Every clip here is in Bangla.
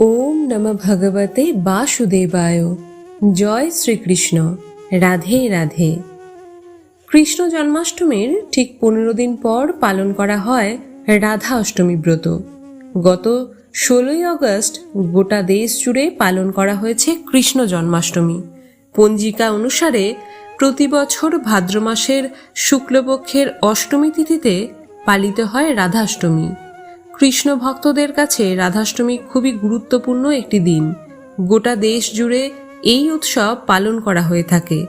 ওম নম ভগবতে বাসুদেবায়। জয় শ্রীকৃষ্ণ। রাধে রাধে। কৃষ্ণ জন্মাষ্টমীর ঠিক পনেরো দিন পর পালন করা হয় রাধা অষ্টমী ব্রত। গত ষোলোই আগস্ট গোটা দেশ জুড়ে পালন করা হয়েছে কৃষ্ণ জন্মাষ্টমী। পঞ্জিকা অনুসারে প্রতি বছর ভাদ্র মাসের শুক্লপক্ষের অষ্টমী তিথিতে পালিত হয় রাধাষ্টমী। কৃষ্ণ ভক্তদের কাছে রাধাষ্টমী খুবই গুরুত্বপূর্ণ একটি দিন। গোটা দেশ জুড়ে এই উৎসব পালন করা হয়ে থাকে।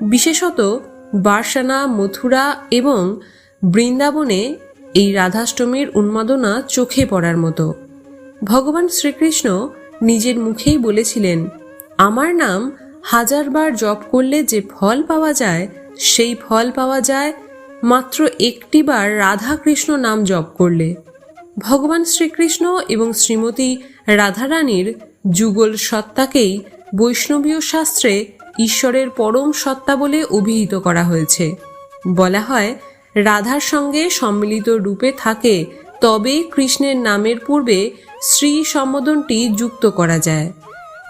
বিশেষত বার্সানা, মথুরা এবং বৃন্দাবনে এই রাধাষ্টমীর উন্মাদনা চোখে পড়ার মতো। ভগবান শ্রীকৃষ্ণ নিজের মুখেই বলেছিলেন, আমার নাম হাজারবার জপ করলে যে ফল পাওয়া যায়, সেই ফল পাওয়া যায়। মাত্র একটিবার রাধাকৃষ্ণ নাম জপ করলে। ভগবান শ্রীকৃষ্ণ এবং শ্রীমতী রাধারানীর যুগল সত্তাকেই বৈষ্ণবীয় শাস্ত্রে ঈশ্বরের পরম সত্তা বলে অভিহিত করা হয়েছে। বলা হয়, রাধার সঙ্গে সম্মিলিত রূপে থাকে তবেই কৃষ্ণের নামের পূর্বে শ্রী সম্বোধনটি যুক্ত করা যায়।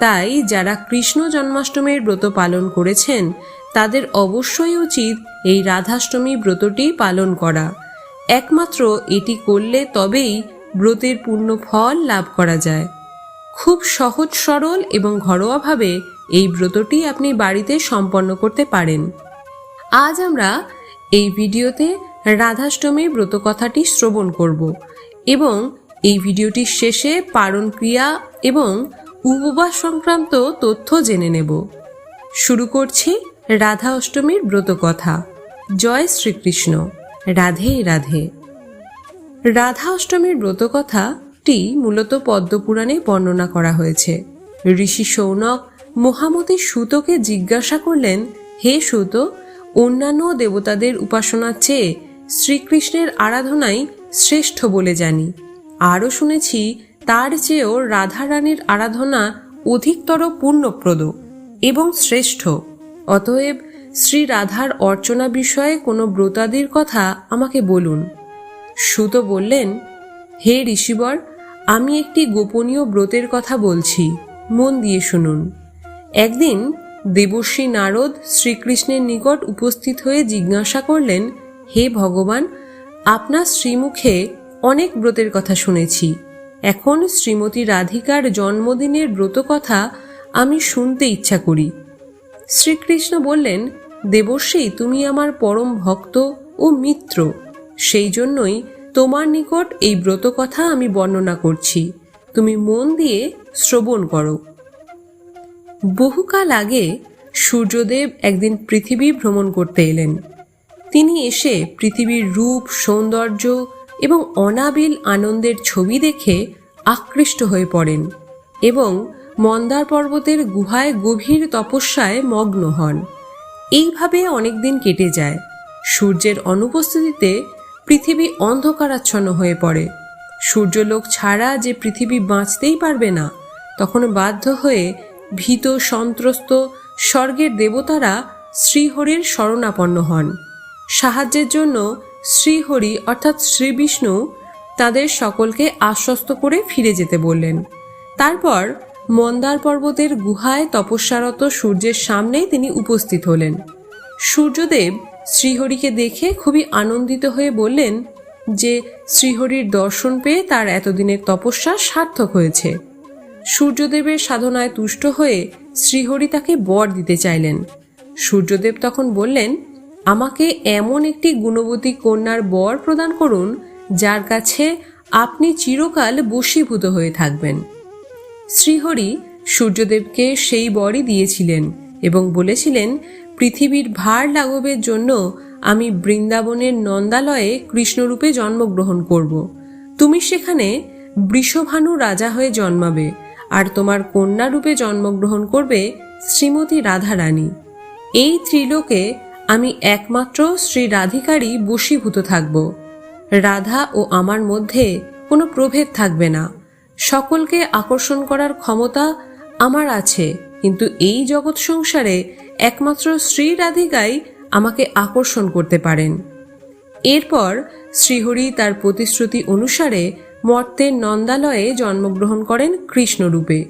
তাই যারা কৃষ্ণ জন্মাষ্টমীর ব্রত পালন করেছেন, তাদের অবশ্যই উচিত এই রাধাষ্টমী ব্রতটি পালন করা। একমাত্র এটি করলে তবেই ব্রতের পূর্ণ ফল লাভ করা যায়। খুব সহজ, সরল এবং ঘরোয়াভাবে এই ব্রতটি আপনি বাড়িতে সম্পন্ন করতে পারেন। আজ আমরা এই ভিডিওতে রাধাষ্টমীর ব্রত কথাটি শ্রবণ করব এবং এই ভিডিওটির শেষে পারণ ক্রিয়া এবং উপবাস সংক্রান্ত তথ্য জেনে নেব। শুরু করছি রাধা অষ্টমীর ব্রত কথা জয় শ্রীকৃষ্ণ। রাধে রাধে। রাধা অষ্টমীর ব্রতকথাটি মূলত পদ্মপুরাণে বর্ণনা করা হয়েছে। ঋষি সৌনক মহামতি সুতকে জিজ্ঞাসা করলেন, হে সুত, অন্যান্য দেবতাদের উপাসনার চেয়ে শ্রীকৃষ্ণের আরাধনাই শ্রেষ্ঠ বলে জানি। আরও শুনেছি, তার চেয়েও রাধারানীর আরাধনা অধিকতর পূর্ণপ্রদ এবং শ্রেষ্ঠ। অতএব শ্রী রাধার অর্চনা বিষয়ে কোনো ব্রতাদির কথা আমাকে বলুন। সুত বললেন, হে ঋষিবর, আমি একটি গোপনীয় ব্রতের কথা বলছি, মন দিয়ে শুনুন। একদিন দেবশ্রী নারদ শ্রীকৃষ্ণের নিকট উপস্থিত হয়ে জিজ্ঞাসা করলেন, হে ভগবান, আপনার শ্রীমুখে অনেক ব্রতের কথা শুনেছি। এখন শ্রীমতী রাধিকার জন্মদিনের ব্রত কথা আমি শুনতে ইচ্ছা করি। শ্রীকৃষ্ণ বললেন দেবশ্রী, তুমি আমার পরম ভক্ত ও মিত্র। সেই জন্যই তোমার নিকট এই ব্রত কথা আমি বর্ণনা করছি। তুমি মন দিয়ে শ্রবণ করো। বহুকাল আগে সূর্যদেব একদিন পৃথিবী ভ্রমণ করতে এলেন। তিনি এসে পৃথিবীর রূপ, সৌন্দর্য এবং অনাবিল আনন্দের ছবি দেখে আকৃষ্ট হয়ে পড়েন এবং মন্দার পর্বতের গুহায় গভীর তপস্যায় মগ্ন হন। এইভাবে অনেক দিন কেটে যায়। সূর্যের অনুপস্থিতিতে পৃথিবী অন্ধকারাচ্ছন্ন হয়ে পড়ে। সূর্যলোক ছাড়া যে পৃথিবী বাঁচতেই পারবে না, তখন বাধ্য হয়ে ভীত, সন্ত্রস্ত, স্বর্গের দেবতারা শ্রীহরির শরণাপন্ন হন। সাহায্যের জন্য শ্রীহরি অর্থাৎ শ্রীবিষ্ণু তাদের সকলকে আশ্বস্ত করে ফিরে যেতে বললেন। তারপর মন্দার পর্বতের গুহায় তপস্যারত সূর্যের সামনেই তিনি উপস্থিত হলেন। সূর্যদেব শ্রীহরিকে দেখে খুবই আনন্দিত হয়ে বললেন যে, শ্রীহরির দর্শন পেয়ে তার এতদিনের তপস্যা সার্থক হয়েছে। সূর্যদেবের সাধনায় তুষ্ট হয়ে শ্রীহরি তাকে বর দিতে চাইলেন। সূর্যদেব তখন বললেন, আমাকে এমন একটি গুণবতী কন্যার বর প্রদান করুন, যার কাছে আপনি চিরকাল বশীভূত হয়ে থাকবেন। শ্রীহরি সূর্যদেবকে সেই বরই দিয়েছিলেন এবং বলেছিলেন, পৃথিবীর ভার লাঘবের জন্য আমি বৃন্দাবনের নন্দালয়ে কৃষ্ণরূপে জন্মগ্রহণ করব। তুমি সেখানে বৃষভানু রাজা হয়ে জন্মাবে আর তোমার কন্যা রূপে জন্মগ্রহণ করবে শ্রীমতী রাধারানী। এই ত্রিলোকে আমি একমাত্র শ্রী রাধিকারই বশীভূত থাকব। রাধা ও আমার মধ্যে কোনো প্রভেদ থাকবে না। সকলকে আকর্ষণ করার ক্ষমতা আমার আছে, কিন্তু এই জগৎ সংসারে একমাত্র শ্রী রাধিকাই আমাকে আকর্ষণ করতে পারেন। এরপর শ্রীহরি তার প্রতিশ্রুতি অনুসারে মর্তের নন্দালয়ে জন্মগ্রহণ করেন কৃষ্ণরূপে।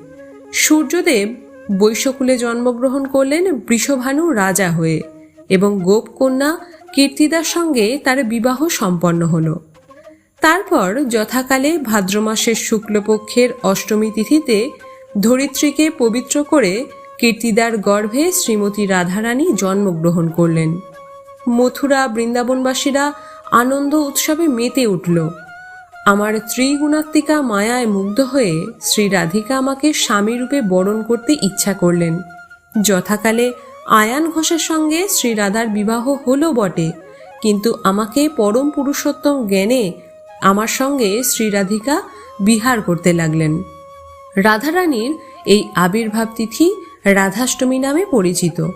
সূর্যদেব বৈশ্যকুলে জন্মগ্রহণ করলেন বৃষভানু রাজা হয়ে এবং গোপকন্যা কীর্তিদার সঙ্গে তার বিবাহ সম্পন্ন হলো। তারপর যথাকালে ভাদ্র মাসের শুক্লপক্ষের অষ্টমী তিথিতে ধরিত্রীকে পবিত্র করে কীর্তিদার গর্ভে শ্রীমতী রাধারানী জন্মগ্রহণ করলেন। মথুরা বৃন্দাবনবাসীরা আনন্দ উৎসবে মেতে উঠল। আমার ত্রিগুণাত্মিকা মায়ায় মুগ্ধ হয়ে শ্রী রাধিকা আমাকে স্বামীরূপে বরণ করতে ইচ্ছা করলেন। যথাকালে আয়ান ঘোষের সঙ্গে শ্রী রাধার বিবাহ হলো বটে, কিন্তু আমাকে পরম পুরুষোত্তম জ্ঞানে আমার সঙ্গে শ্রীরাধিকা বিহার করতে লাগলেন। রাধারানীর এই আবির্ভাব তিথি রাধাষ্টমী নামে পরিচিত।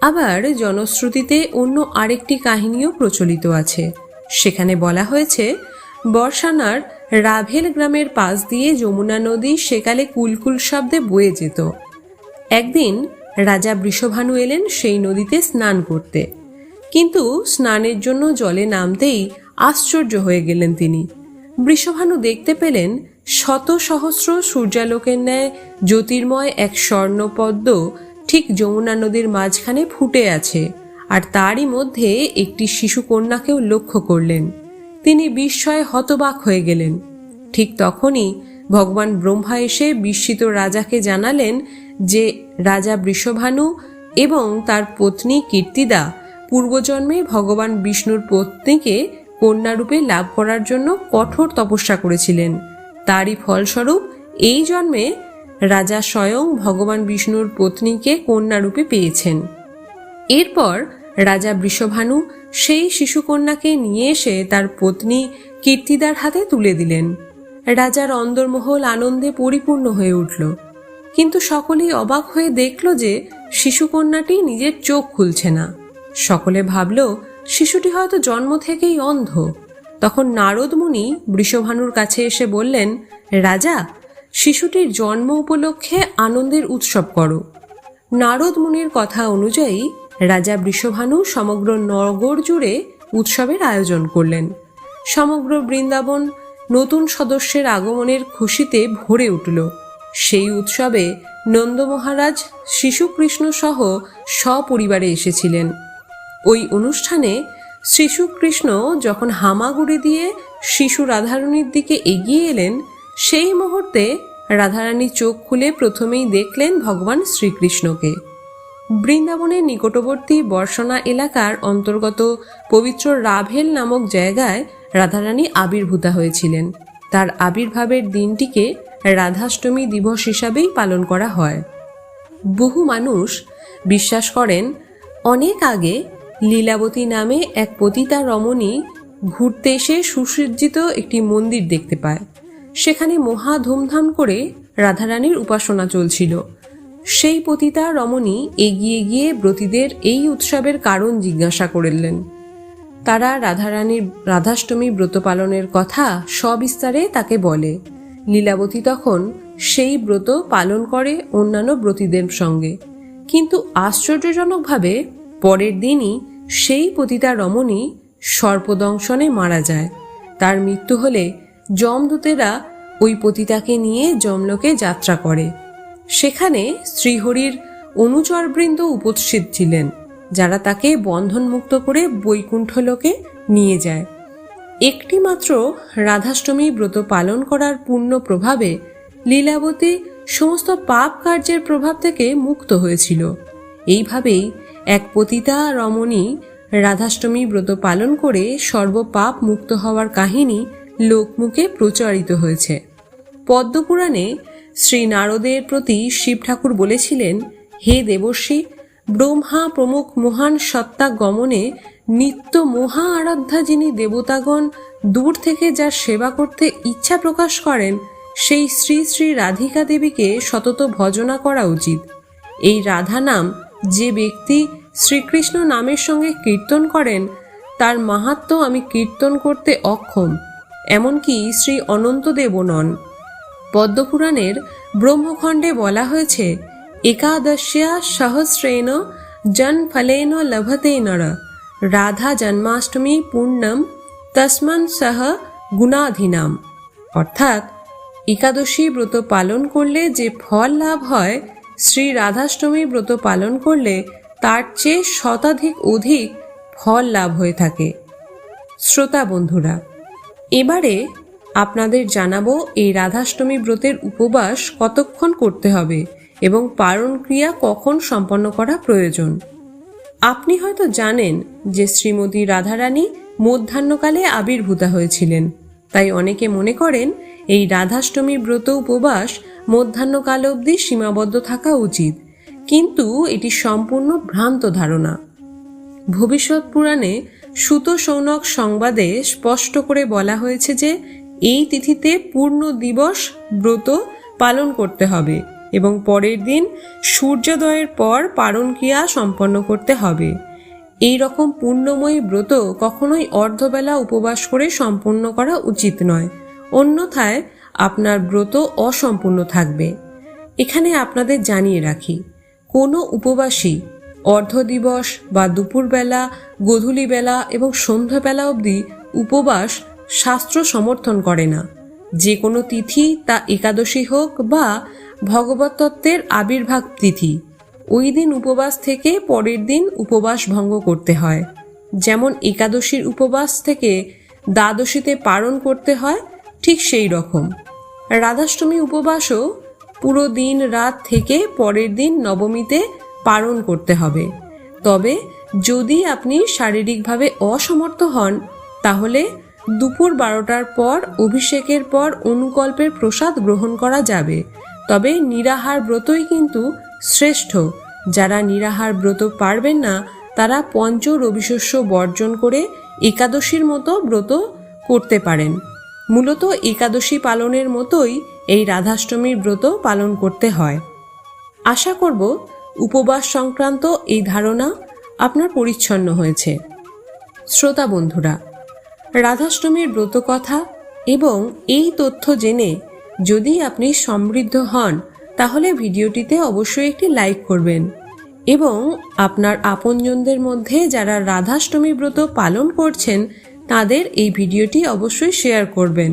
আবার জনশ্রুতিতে অন্য আরেকটি কাহিনীও প্রচলিত আছে। সেখানে বলা হয়েছে, বর্ষানার রাভেল গ্রামের পাশ দিয়ে যমুনা নদী সেকালে কুলকুল শব্দে বয়ে যেত। একদিন রাজা বৃষভানু এলেন সেই নদীতে স্নান করতে। কিন্তু স্নানের জন্য জলে নামতেই আশ্চর্য হয়ে গেলেন তিনি। বৃষভানু দেখতে পেলেন শত সহস্র সূর্যালোকের ন্যায় জ্যোতির্ময় এক স্বর্ণপদ্ম ঠিক যমুনা নদীর মাঝখানে ফুটে আছে আর তারই মধ্যে একটি শিশু কন্যাকেও লক্ষ্য করলেন। তিনি বিস্ময়ে হতবাক হয়ে গেলেন। ঠিক তখনই ভগবান ব্রহ্মা এসে বিস্মিত রাজাকে জানালেন যে রাজা বৃষভানু এবং তার পত্নী কীর্তিদা পূর্বজন্মে ভগবান বিষ্ণুর পত্নীকে কন্যারূপে লাভ করার জন্য কঠোর তপস্যা করেছিলেন। তারই ফলস্বরূপ এই জন্মে রাজা স্বয়ং ভগবান বিষ্ণুর পত্নীকে কন্যারূপে পেয়েছেন। এরপর রাজা বৃষভানু সেই শিশুকন্যাকে নিয়ে এসে তার পত্নী কীর্তিদার হাতে তুলে দিলেন। রাজার অন্দরমহল আনন্দে পরিপূর্ণ হয়ে উঠল। কিন্তু সকলেই অবাক হয়ে দেখল যে শিশুকন্যাটি নিজের চোখ খুলছে না। সকলে ভাবল শিশুটি হয়তো জন্ম থেকেই অন্ধ। তখন নারদ মুনি বৃষভানুর কাছে এসে বললেন, রাজা, শিশুটির জন্ম উপলক্ষে আনন্দের উৎসব করো। নারদ মুনির কথা অনুযায়ী রাজা বৃষভানু সমগ্র নগর জুড়ে উৎসবের আয়োজন করলেন। সমগ্র বৃন্দাবন নতুন সদস্যের আগমনের খুশিতে ভরে উঠল। সেই উৎসবে নন্দ মহারাজ শিশুকৃষ্ণ সহ সপরিবারে এসেছিলেন। ওই অনুষ্ঠানে শিশুকৃষ্ণ যখন হামাগুড়ি দিয়ে শিশু রাধারণীর দিকে এগিয়ে এলেন, সেই মুহূর্তে রাধারানী চোখ খুলে প্রথমেই দেখলেন ভগবান শ্রীকৃষ্ণকে। বৃন্দাবনের নিকটবর্তী বর্ষণা এলাকার অন্তর্গত পবিত্র রাভেল নামক জায়গায় রাধারানী আবির্ভূতা হয়েছিলেন। তার আবির্ভাবের দিনটিকে রাধাষ্টমী দিবস হিসাবেই পালন করা হয়। বহু মানুষ বিশ্বাস করেন, অনেক আগে লীলাবতী নামে এক পতিতা রমণী ঘুরতে এসে সুসজ্জিত একটি মন্দির দেখতে পায়। সেখানে মহা ধুমধাম করে রাধারানীর উপাসনা চলছিল। সেই পতিতা রমণী এগিয়ে গিয়ে ব্রতীদের এই উৎসবের কারণ জিজ্ঞাসা করলেন। তারা রাধারানীর রাধাষ্টমী ব্রত পালনের কথা সবিস্তারে তাকে বলে। লীলাবতী তখন সেই ব্রত পালন করে অন্যান্য ব্রতীদের সঙ্গে। কিন্তু আশ্চর্যজনকভাবে পরের দিনই সেই পতিতা রমণী সর্পদংশনে মারা যায়। তার মৃত্যু হলে যমদূতেরা ওই পতিতাকে নিয়ে যমলোকে যাত্রা করে। সেখানে শ্রীহরির অনুচরবৃন্দ উপস্থিত ছিলেন, যারা তাকে বন্ধনমুক্ত করে বৈকুণ্ঠলোকে নিয়ে যায়। একটিমাত্র রাধাষ্টমী ব্রত পালন করার পূর্ণ প্রভাবে লীলাবতী সমস্ত পাপ কার্যের প্রভাব থেকে মুক্ত হয়েছিল। এইভাবেই এক পতিতা রমণী রাধাষ্টমী ব্রত পালন করে সর্বপাপ মুক্ত হওয়ার কাহিনী লোকমুখে প্রচারিত হয়েছে। পদ্মপুরাণে শ্রী নারদের প্রতি শিব ঠাকুর বলেছিলেন, হে দেবশ্রী ব্রহ্মা প্রমুখ মহান সত্তা গমনে নিত্য মহা আরাধ্যা যিনি দেবতাগণ দূর থেকে যার সেবা করতে ইচ্ছা প্রকাশ করেন, সেই শ্রী শ্রী রাধিকা দেবীকে সতত ভজনা করা উচিত। এই রাধা নাম যে ব্যক্তি শ্রীকৃষ্ণ নামের সঙ্গে কীর্তন করেন, তার মাহাত্ম আমি কীর্তন করতে অক্ষম, এমনকি শ্রী অনন্তদেবও নন। পদ্মপুরাণের ব্রহ্মখণ্ডে বলা হয়েছে, একাদশ্যা সহস্রেণ জন ফলেন লভতে নর, রাধা জন্মাষ্টমী পূর্ণম তস্মান সহ গুণাধীনাম। অর্থাৎ, একাদশী ব্রত পালন করলে যে ফল লাভ হয়, শ্রী রাধাষ্টমী ব্রত পালন করলে তার চেয়ে শতাধিক অধিক ফল লাভ হয়ে থাকে। শ্রোতা বন্ধুরা, এবারে আপনাদের জানাব এই রাধাষ্টমী ব্রতের উপবাস কতক্ষণ করতে হবে এবং পালন ক্রিয়া কখন সম্পন্ন করা প্রয়োজন। আপনি হয়তো জানেন যে শ্রীমতী রাধারানী মধ্যাহ্নকালে আবির্ভূতা হয়েছিলেন, তাই অনেকে মনে করেন এই রাধাষ্টমী ব্রত উপবাস মধ্যাহ্নকাল অবধি সীমাবদ্ধ থাকা উচিত। কিন্তু এটি সম্পূর্ণ ভ্রান্ত ধারণা। ভবিষ্যৎ পুরাণে সুত সৌনক সংবাদে স্পষ্ট করে বলা হয়েছে যে, এই তিথিতে পূর্ণ দিবস ব্রত পালন করতে হবে এবং পরের দিন সূর্যোদয়ের পর পালন ক্রিয়া সম্পন্ন করতে হবে। এই রকম পূর্ণময়ী ব্রত কখনোই অর্ধবেলা উপবাস করে সম্পন্ন করা উচিত নয়। অন্যথায় আপনার ব্রত অসম্পূর্ণ থাকবে। এখানে আপনাদের জানিয়ে রাখি কোনো উপবাসী অর্ধ দিবস বা দুপুরবেলা, গধূলিবেলা এবং সন্ধ্যাবেলা অবধি উপবাস শাস্ত্র সমর্থন করে না। যে কোনো তিথি তা একাদশী হোক বা ভগবতত্ত্বের আবির্ভাব তিথি। ওই দিন উপবাস থেকে পরের দিন উপবাস ভঙ্গ করতে হয়। যেমন একাদশীর উপবাস থেকে দ্বাদশীতে পালন করতে হয়, ঠিক সেই রকম। রাধাষ্টমী উপবাসও পুরো দিন রাত থেকে পরের দিন নবমীতে পালন করতে হবে। তবে যদি আপনি শারীরিকভাবে অসমর্থ হন, তাহলে দুপুর বারোটার পর অভিষেকের পর অনুকল্পের প্রসাদ গ্রহণ করা যাবে। তবে নিরাহার ব্রতই কিন্তু শ্রেষ্ঠ। যারা নিরাহার ব্রত পারবেন না, তারা পঞ্চ রবিশস্য বর্জন করে একাদশীর মতো ব্রত করতে পারেন। মূলত একাদশী পালনের মতোই এই রাধাষ্টমীর ব্রত পালন করতে হয়। আশা করব উপবাস সংক্রান্ত এই ধারণা আপনার পরিচ্ছন্ন হয়েছে। শ্রোতা বন্ধুরা, রাধাষ্টমীর ব্রত কথা এবং এই তথ্য জেনে যদি আপনি সমৃদ্ধ হন, তাহলে ভিডিওটিতে অবশ্যই একটি লাইক করবেন এবং আপনার আপনজনদের মধ্যে যারা রাধাষ্টমী ব্রত পালন করছেন, তাদের এই ভিডিওটি অবশ্যই শেয়ার করবেন।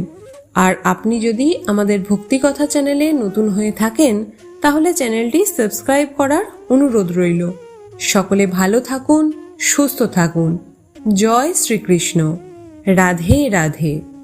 আর আপনি যদি আমাদের ভক্তিকথা চ্যানেলে নতুন হয়ে থাকেন, তাহলে চ্যানেলটি সাবস্ক্রাইব করার অনুরোধ রইল। সকলে ভালো থাকুন, সুস্থ থাকুন। জয় শ্রীকৃষ্ণ। রাধে রাধে।